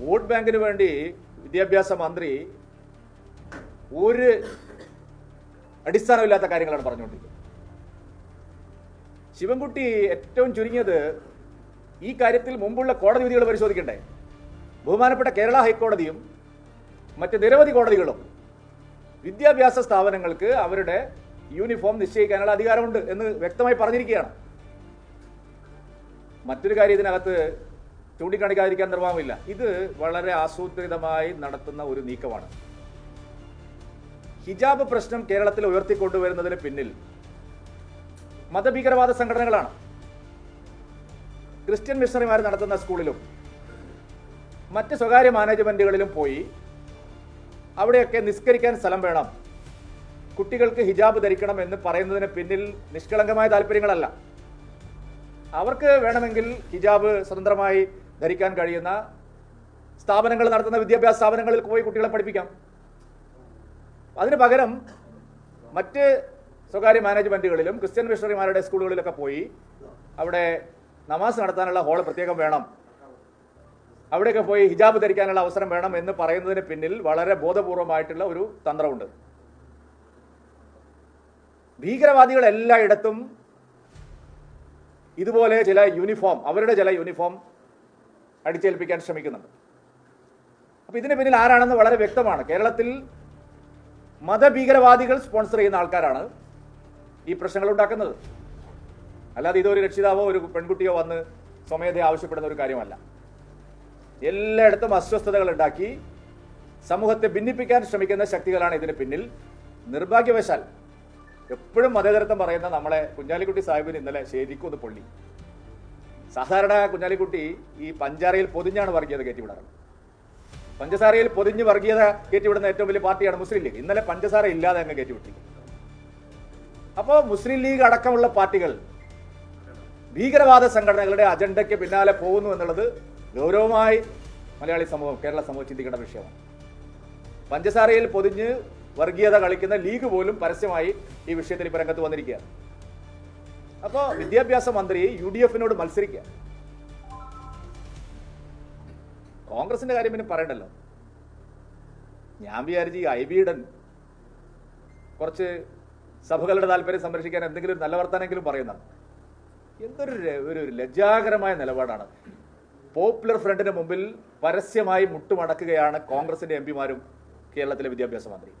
Vote ബാങ്കിന് വേണ്ടി വിദ്യാഭ്യാസ മന്ത്രി ഒരു അടിസ്ഥാനമില്ലാത്ത കാര്യങ്ങളാണ് പറഞ്ഞുകൊണ്ടിരിക്കുന്നത്. ശിവൻകുട്ടി ഏറ്റവും ചുരുങ്ങിയത് ഈ കാര്യത്തിൽ മുമ്പുള്ള കോടതി വിധികൾ പരിശോധിക്കണ്ടേ? ബഹുമാനപ്പെട്ട കേരള ഹൈക്കോടതിയും മറ്റ് നിരവധി കോടതികളും വിദ്യാഭ്യാസ സ്ഥാപനങ്ങൾക്ക് അവരുടെ യൂണിഫോം നിശ്ചയിക്കാനുള്ള അധികാരമുണ്ട് എന്ന് വ്യക്തമായി പറഞ്ഞിരിക്കുകയാണ്. മറ്റൊരു കാര്യം ഇതിനകത്ത് ചൂണ്ടിക്കാണിക്കാതിരിക്കാൻ നിർവാഹമില്ല. ഇത് വളരെ ആസൂത്രിതമായി നടത്തുന്ന ഒരു നീക്കമാണ്. ഹിജാബ് പ്രശ്നം കേരളത്തിൽ ഉയർത്തിക്കൊണ്ടുവരുന്നതിന് പിന്നിൽ മതഭീകരവാദ സംഘടനകളാണ്. ക്രിസ്ത്യൻ മിഷണറിമാർ നടത്തുന്ന സ്കൂളിലും മറ്റ് സ്വകാര്യ മാനേജ്മെന്റുകളിലും പോയി അവിടെയൊക്കെ നിസ്കരിക്കാൻ സ്ഥലം വേണം. കുട്ടികൾക്ക് ഹിജാബ് ധരിക്കണം എന്ന് പറയുന്നതിന് പിന്നിൽ നിഷ്കളങ്കമായ താല്പര്യങ്ങളല്ല. അവർക്ക് വേണമെങ്കിൽ ഹിജാബ് സ്വതന്ത്രമായി ധരിക്കാൻ കഴിയുന്ന സ്ഥാപനങ്ങൾ നടത്തുന്ന വിദ്യാഭ്യാസ സ്ഥാപനങ്ങളിൽ പോയി കുട്ടികളെ പഠിപ്പിക്കാം. അതിന് പകരം മറ്റ് സ്വകാര്യ മാനേജ്മെന്റുകളിലും ക്രിസ്ത്യൻ മിഷണറിമാരുടെ സ്കൂളുകളിലൊക്കെ പോയി അവിടെ നമാസ് നടത്താനുള്ള ഹോൾ പ്രത്യേകം വേണം. അവിടെയൊക്കെ പോയി ഹിജാബ് ധരിക്കാനുള്ള അവസരം വേണം എന്ന് പറയുന്നതിന് പിന്നിൽ വളരെ ബോധപൂർവമായിട്ടുള്ള ഒരു തന്ത്രമുണ്ട്. ഭീകരവാദികൾ എല്ലായിടത്തും ഇതുപോലെ ചില യൂണിഫോം അവരുടെ ചില യൂണിഫോം അടിച്ചേൽപ്പിക്കാൻ ശ്രമിക്കുന്നുണ്ട്. അപ്പൊ ഇതിന് പിന്നിൽ ആരാണെന്ന് വളരെ വ്യക്തമാണ്. കേരളത്തിൽ മതഭീകരവാദികൾ സ്പോൺസർ ചെയ്യുന്ന ആൾക്കാരാണ് ഈ പ്രശ്നങ്ങൾ ഉണ്ടാക്കുന്നത്. അല്ലാതെ ഇതൊരു രക്ഷിതാവോ ഒരു പെൺകുട്ടിയോ വന്ന് സ്വമേധയെ ആവശ്യപ്പെടുന്ന ഒരു കാര്യമല്ല. എല്ലായിടത്തും അസ്വസ്ഥതകൾ ഉണ്ടാക്കി സമൂഹത്തെ ഭിന്നിപ്പിക്കാൻ ശ്രമിക്കുന്ന ശക്തികളാണ് ഇതിന് പിന്നിൽ. നിർഭാഗ്യവശാൽ എപ്പോഴും മതേതരത്വം പറയുന്ന നമ്മളെ കുഞ്ഞാലിക്കുട്ടി സാഹിബിന് ഇന്നലെ ശരിക്കും ഒന്ന് പൊള്ളി. സാധാരണ കുഞ്ഞാലിക്കുട്ടി ഈ പഞ്ചാരയിൽ പൊതിഞ്ഞാണ് വർഗീയത കയറ്റിവിടാറ്. പഞ്ചസാരയിൽ പൊതിഞ്ഞ് വർഗീയത കയറ്റിവിടുന്ന ഏറ്റവും വലിയ പാർട്ടിയാണ് മുസ്ലിം ലീഗ്. ഇന്നലെ പഞ്ചസാര ഇല്ലാതെ അങ്ങ് വിട്ടി അപ്പോൾ മുസ്ലിം ലീഗ് അടക്കമുള്ള പാർട്ടികൾ ഭീകരവാദ സംഘടനകളുടെ അജണ്ടയ്ക്ക് പിന്നാലെ പോകുന്നു എന്നുള്ളത് ഗൗരവമായി മലയാളി സമൂഹം കേരള സമൂഹം ചിന്തിക്കേണ്ട വിഷയമാണ്. പഞ്ചസാരയിൽ പൊതിഞ്ഞ് വർഗീയത കളിക്കുന്ന ലീഗ് പോലും പരസ്യമായി ഈ വിഷയത്തിൽ ഇപ്പം രംഗത്ത് വന്നിരിക്കുകയാണ്. അപ്പോൾ വിദ്യാഭ്യാസ മന്ത്രി യു ഡി എഫിനോട് മത്സരിക്കുക. കോൺഗ്രസിന്റെ കാര്യം പിന്നെ പറയണ്ടല്ലോ. ഞാൻ വിചാരിച്ചു ഈ ഐ ബിയുടെ കുറച്ച് സഭകളുടെ താല്പര്യം സംരക്ഷിക്കാൻ എന്തെങ്കിലും നല്ല വർത്താനെങ്കിലും പറയുന്നതാണ്. എന്തൊരു ഒരു ലജ്ജാകരമായ നിലപാടാണ്. പോപ്പുലർ ഫ്രണ്ടിന് മുമ്പിൽ പരസ്യമായി മുട്ടുമടക്കുകയാണ് കോൺഗ്രസിന്റെ എം പിമാരും കേരളത്തിലെ വിദ്യാഭ്യാസ മന്ത്രി.